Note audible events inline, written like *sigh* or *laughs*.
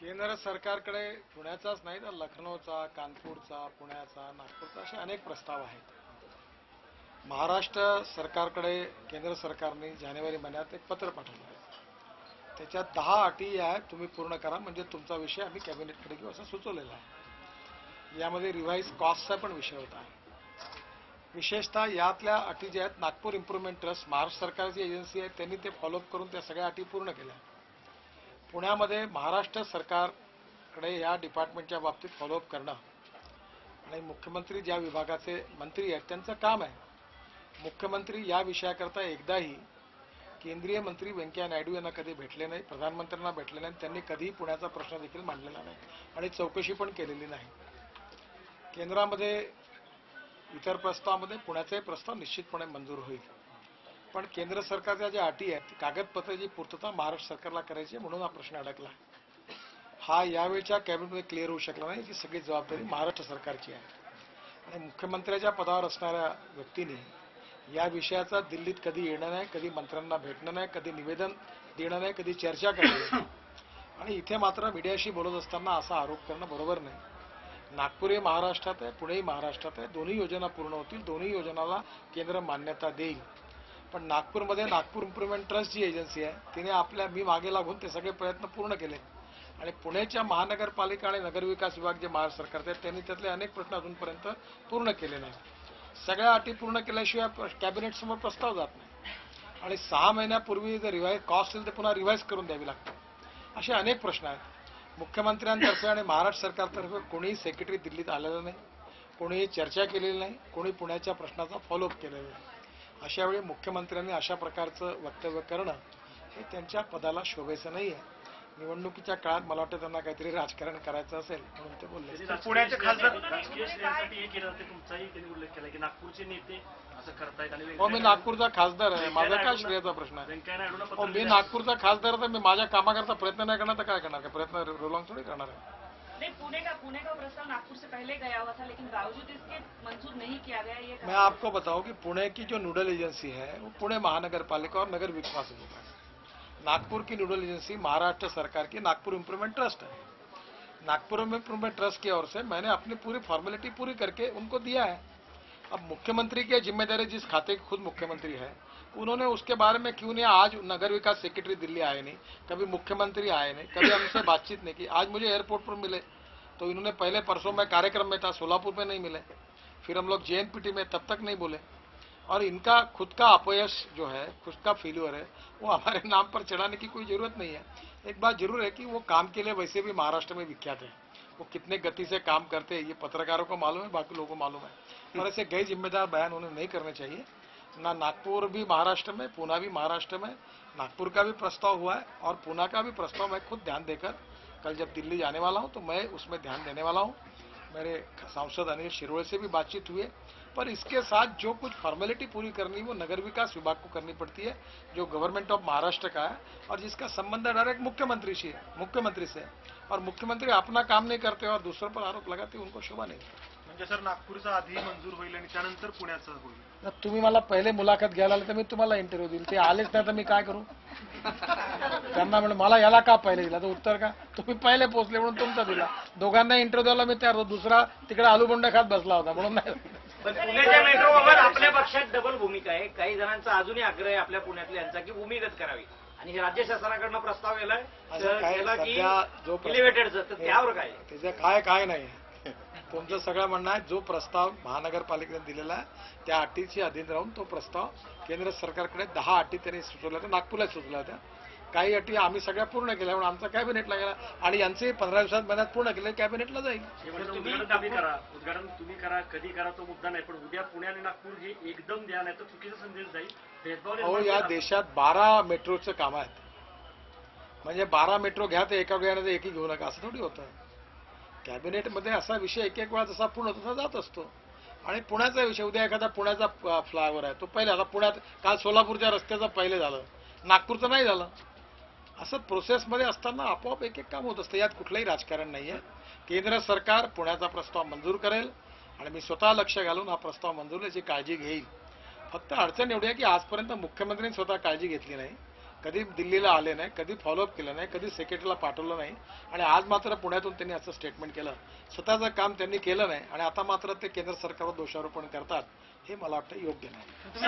केंद्र सरकारकडे पुण्याचाच नाही तर लखनौचा कानपूरचा पुण्याचा नागपूरचा असे अनेक प्रस्ताव आहेत. महाराष्ट्र सरकारकडे केंद्र सरकारने जानेवारी महिन्यात एक पत्र पाठवलं आहे. त्याच्यात दहा अटी आहेत तुम्ही पूर्ण करा म्हणजे तुमचा विषय आम्ही कॅबिनेटकडे घेऊ असं सुचवलेलं आहे. यामध्ये रिव्हाइज कॉस्टचा पण विषय होता. विशेषतः यातल्या अटी ज्या आहेत नागपूर इम्प्रुव्हमेंट ट्रस्ट महाराष्ट्र सरकारची एजन्सी आहे त्यांनी ते फॉलोअप करून त्या सगळ्या अटी पूर्ण केल्या. पुण्यामध्ये महाराष्ट्र सरकारकडे या डिपार्टमेंटच्या बाबतीत फॉलोअप करणं आणि मुख्यमंत्री ज्या विभागाचे मंत्री आहेत त्यांचं काम आहे. मुख्यमंत्री या विषयाकरता एकदाही केंद्रीय मंत्री व्यंकय्या नायडू यांना कधी भेटले नाही प्रधानमंत्र्यांना भेटले नाही त्यांनी कधीही पुण्याचा प्रश्न देखील मांडलेला नाही आणि चौकशी पण केलेली नाही. केंद्रामध्ये इतर प्रस्तावामध्ये पुण्याचाही प्रस्ताव निश्चितपणे मंजूर होईल. पण केंद्र सरकारच्या ज्या अटी आहेत कागदपत्राची पूर्तता महाराष्ट्र सरकारला करायची आहे म्हणून हा प्रश्न अडकला. हा यावेळच्या कॅबिनेटमध्ये क्लिअर होऊ शकला नाही याची सगळी जबाबदारी महाराष्ट्र सरकारची आहे. आणि मुख्यमंत्र्याच्या पदावर असणाऱ्या व्यक्तीने या विषयाचा दिल्लीत कधी येणं नाही कधी मंत्र्यांना भेटणं नाही कधी निवेदन देणं नाही कधी चर्चा करणं नाही. आणि इथे मात्र मीडियाशी बोलत असताना असा आरोप करणं बरोबर नाही. नागपूर हे महाराष्ट्रात आहे पुणेही महाराष्ट्रात आहे दोन्ही योजना पूर्ण होतील दोन्ही योजनाला केंद्र मान्यता देईल. पण नागपूरमध्ये नागपूर इम्प्रुव्हमेंट ट्रस्ट जी एजन्सी आहे तिने आपल्या मी मागे लागून ते सगळे प्रयत्न पूर्ण केले. आणि पुण्याच्या महानगरपालिका आणि नगरविकास विभाग जे महाराष्ट्र सरकारचे आहेत त्यांनी त्यातले अनेक प्रश्न अजूनपर्यंत पूर्ण केले नाही सगळ्या अटी पूर्ण केल्याशिवाय कॅबिनेट समोर प्रस्ताव जात नाही. आणि सहा महिन्यापूर्वी जर रिवाईज कॉस्ट असेल तर पुन्हा रिवाईज करून द्यावी लागते. असे अनेक प्रश्न आहेत. मुख्यमंत्र्यांतर्फे आणि महाराष्ट्र सरकारतर्फे कोणीही सेक्रेटरी दिल्लीत आलेलं नाही. कोणीही चर्चा केलेली नाही. कोणी पुण्याच्या प्रश्नाचा फॉलोअप केलेला नाही. अशा वेळी मुख्यमंत्र्यांनी अशा प्रकारचं वक्तव्य करणं हे त्यांच्या पदाला शोभेचं नाही आहे निवडणुकीच्या काळात मला वाटतं त्यांना काहीतरी राजकारण करायचं असेल म्हणून ते बोलले. पुण्याचे खासदार राजकीय श्रेयांसाठी एक केलं ते तुमचाही त्यांनी उल्लेख केला की नागपूरचे नेते असं करतायत आणि हो मी नागपूरचा खासदार आहे. माझा काय श्रेयाचा प्रश्न आहे? हो मी. नागपूरचा खासदार आहे तर मी माझ्या कामाकरता प्रयत्न नाही करणार तर काय करणार? प्रयत्न रोलॉंग थोडी करणार आहे? नहीं पुणे का पुणे का प्रस्ताव नागपुर से पहले गया हुआ था लेकिन बावजूद इसके मंजूर नहीं किया गया ये मैं आपको बताऊँ कि पुणे की जो नोडल एजेंसी है वो पुणे महानगर पालिका और नगर विकास विभाग है। नागपुर की नोडल एजेंसी महाराष्ट्र सरकार की नागपुर इम्प्रूवमेंट ट्रस्ट है। नागपुर में इम्प्रूवमेंट ट्रस्ट की ओर से मैंने अपनी पूरी फॉर्मेलिटी पूरी करके उनको दिया है। अब मुख्यमंत्री की ज़िम्मेदारी जिस खाते के खुद मुख्यमंत्री है उन्होंने उसके बारे में क्यों नहीं, आज नगर विकास सेक्रेटरी दिल्ली आए नहीं, कभी मुख्यमंत्री आए नहीं, कभी हमसे बातचीत नहीं की। आज मुझे एयरपोर्ट पर मिले तो इन्होंने पहले परसों में कार्यक्रम में था, सोलापुर में नहीं मिले। फिर हम लोग जेएनपीटी में तब तक नहीं बोले। और इनका खुद का अपयश जो है, खुद का फेल्यूर है, वो हमारे नाम पर चढ़ाने की कोई ज़रूरत नहीं है। एक बात ज़रूर है कि वो काम के लिए वैसे भी महाराष्ट्र में विख्यात है। वो कितने गति से काम करते हैं, ये पत्रकारों को मालूम है, बाकी लोगों को मालूम है। और ऐसे गैर जिम्मेदार बयान उन्हें नहीं करने चाहिए। ना नागपुर भी महाराष्ट्र में, पूना भी महाराष्ट्र में, नागपुर का भी प्रस्ताव हुआ है और पूना का भी प्रस्ताव मैं खुद ध्यान देकर कल जब दिल्ली जाने वाला हूँ तो मैं उसमें ध्यान देने वाला हूँ। मेरे सांसद अनिल शिरोड़े से भी बातचीत हुई है। पर इसके साथ जो कुछ फॉर्मेलिटी पूरी करनी वो नगर विकास विभाग को करनी पड़ती है जो गवर्नमेंट ऑफ़ महाराष्ट्र का है और जिसका संबंध डायरेक्ट मुख्यमंत्री से है मुख्यमंत्री से और मुख्यमंत्री अपना काम नहीं करते और दूसरों पर आरोप लगाते उनको शोभा नहीं। म्हणजे सर नागपूरचा आधी मंजूर होईल आणि त्यानंतर पुण्याचं होईल. जर तुम्ही मला पहिले मुलाखत घ्यायला आले तर मी तुम्हाला इंटरव्ह्यू देईल. ते आलेच नाही तर मी काय करू? त्यांना मला याला का पहिले दिला? तर उत्तर का? तुम्ही पहिले पोहोचले म्हणून तुमचा दिला. दोघांना इंटरव्ह्यू द्यायला मी तयार होतो. दुसरा तिकडे आलूबोंडा खात बसला होता म्हणून नाही. पण पुण्याच्या मेट्रोबाबत आपल्या पक्षात डबल भूमिका आहे. काही जणांचा अजूनही आग्रह आहे आपल्या पुण्यातल्यांचा की भूमिगत करावी. आणि हे राज्य शासनाकडनं प्रस्ताव गेलाय असं काय की सध्या जो प्रस्ताव- इलिव्हेटेडचं तर त्यावर काय? त्याचं काय काय नाही. *laughs* तुमचं सगळं म्हणणं आहे जो प्रस्ताव महानगरपालिकेने दिलेला आहे त्या अटीची अधीन राहून तो प्रस्ताव केंद्र सरकारकडे दहा अटी त्यांनी सुचवल्या होत्या नागपूरला सुचवल्या होत्या. काही अटी आम्ही सगळ्या पूर्ण केल्या म्हणून आमचा कॅबिनेटला गेला. आणि यांचे पंधरा दिवसात महिन्यात पूर्ण केले कॅबिनेटला जाईल. शेवटचं उद्घाटन तुम्ही करा कधी करा तो मुद्दा नाही. पण उद्या पुणे आणि नागपूर हे एकदम द्या नाही तर चुकीचा संदेश जाईल. अहो या. देशात बारा मेट्रोचं काम आहेत. म्हणजे बारा मेट्रो घ्या तर एका वेळाने एकही घेऊ नका असं थोडी होतं. कॅबिनेटमध्ये असा विषय एक एक वेळा जसा पूर्ण तसा जात असतो. आणि पुण्याचा विषय उद्या एखादा पुण्याचा फ्लायओव्हर आहे तो पहिले आता पुण्यात काल सोलापूरच्या रस्त्याचं पहिले झालं. नागपूरचं नाही झालं. असं प्रोसेसमध्ये असताना आपोआप एक एक काम होत असतं. यात कुठलंही राजकारण नाही आहे केंद्र सरकार पुण्याचा प्रस्ताव मंजूर करेल आणि मी स्वतः लक्ष घालून हा प्रस्ताव मंजूर याची काळजी घेईल. फक्त अडचण एवढी आहे की आजपर्यंत मुख्यमंत्र्यांनी स्वतः काळजी घेतली नाही. कधी दिल्लीला आले नाही कधी फॉलोअप केलं नाही कधी सेक्रेटरीला पाठवलं नाही. आणि आज मात्र पुण्यातून त्यांनी असं स्टेटमेंट केलं. स्वतःचं काम त्यांनी केलं नाही आणि आता मात्र ते केंद्र सरकारवर दोषारोपण करतात हे मला वाटतं योग्य नाही.